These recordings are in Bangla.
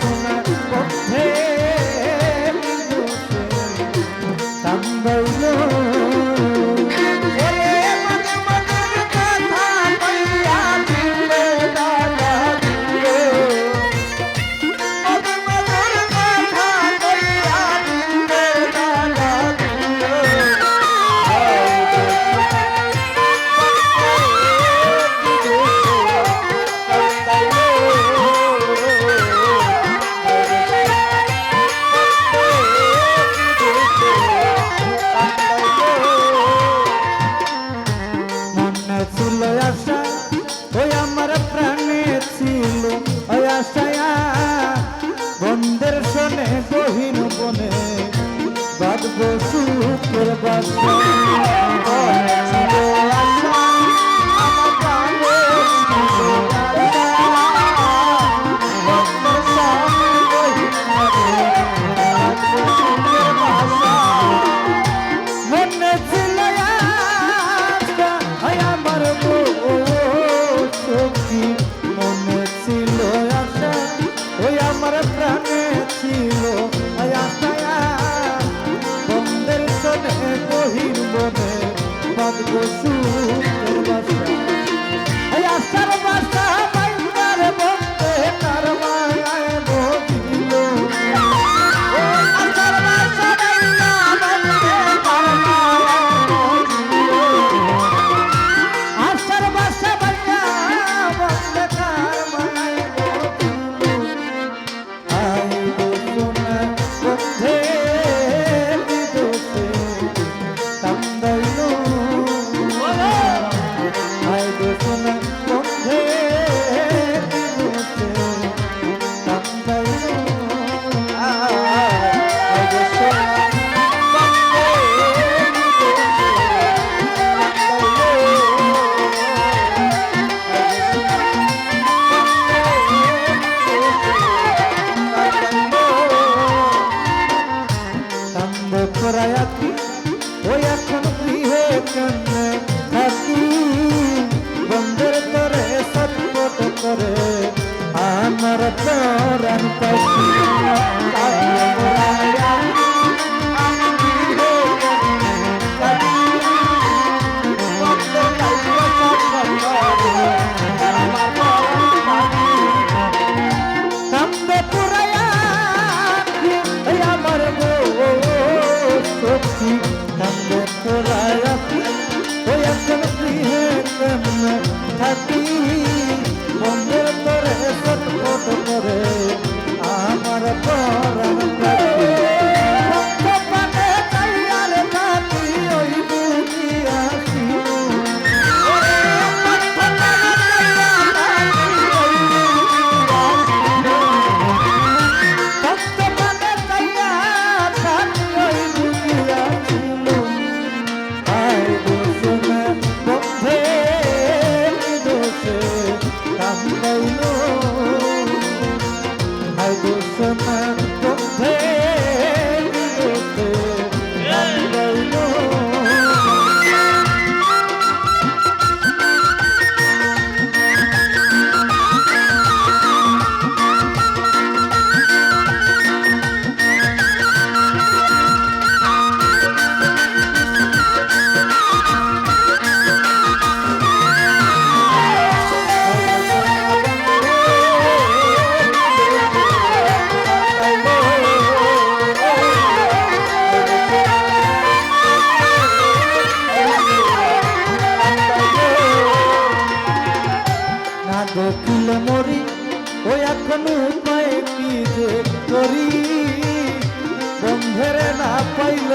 Coca-Cola. বাঁচায়া বন্ধের শোনে বহির বনে বাদ বসু বাদ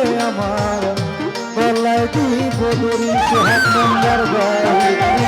রে আমার গলায় দিব সে হাত নম্বর গায়ে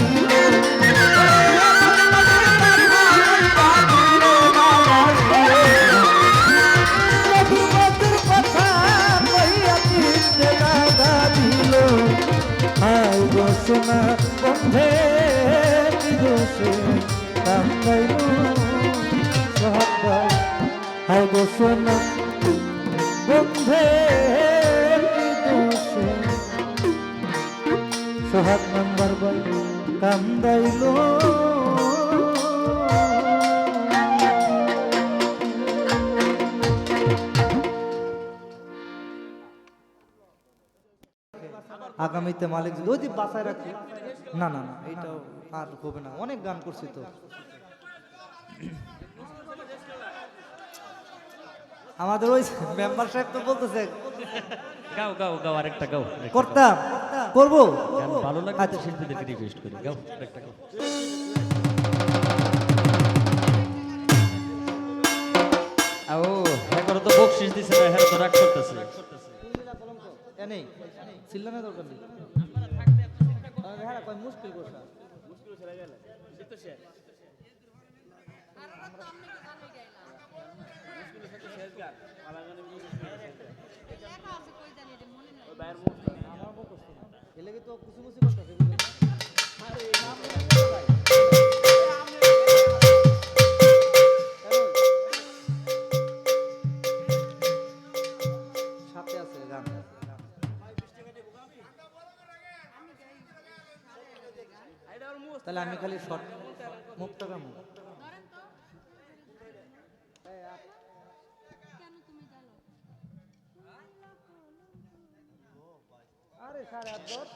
হাই গো সোনা, বন্ধে বিদোষে কাম হাই গো সোনা, বন্ধে দোষে সোহাগ নাম্বার বল কান্দাইল। আগামীতে মালিক যদি ওই যে বাসায় রাখি। না না না এইটাও আর হবে না। অনেক গান করছি তো। আমাদের ওই মেম্বার সাহেব তো বলতেছে গাও গাও গাও আরেকটা গাও। করতাম করব? ভালো লাগলে আচ্ছা শিল্পীদেরকে রিকোয়েস্ট করি। গাও আরেকটা গাও। আও হ্যাঁ করে তো বকশিস দিছে না হ্যাঁ তো রাগ করতেছে। নেই। চিল্লানোর দরকার নেই। হ্যাঁ করছে মুশকিল করছে এলাকে তো খুশি খুশি করতেছে তাহলে আমি খালি শর্ট মুখটা কামু আরে আট দশ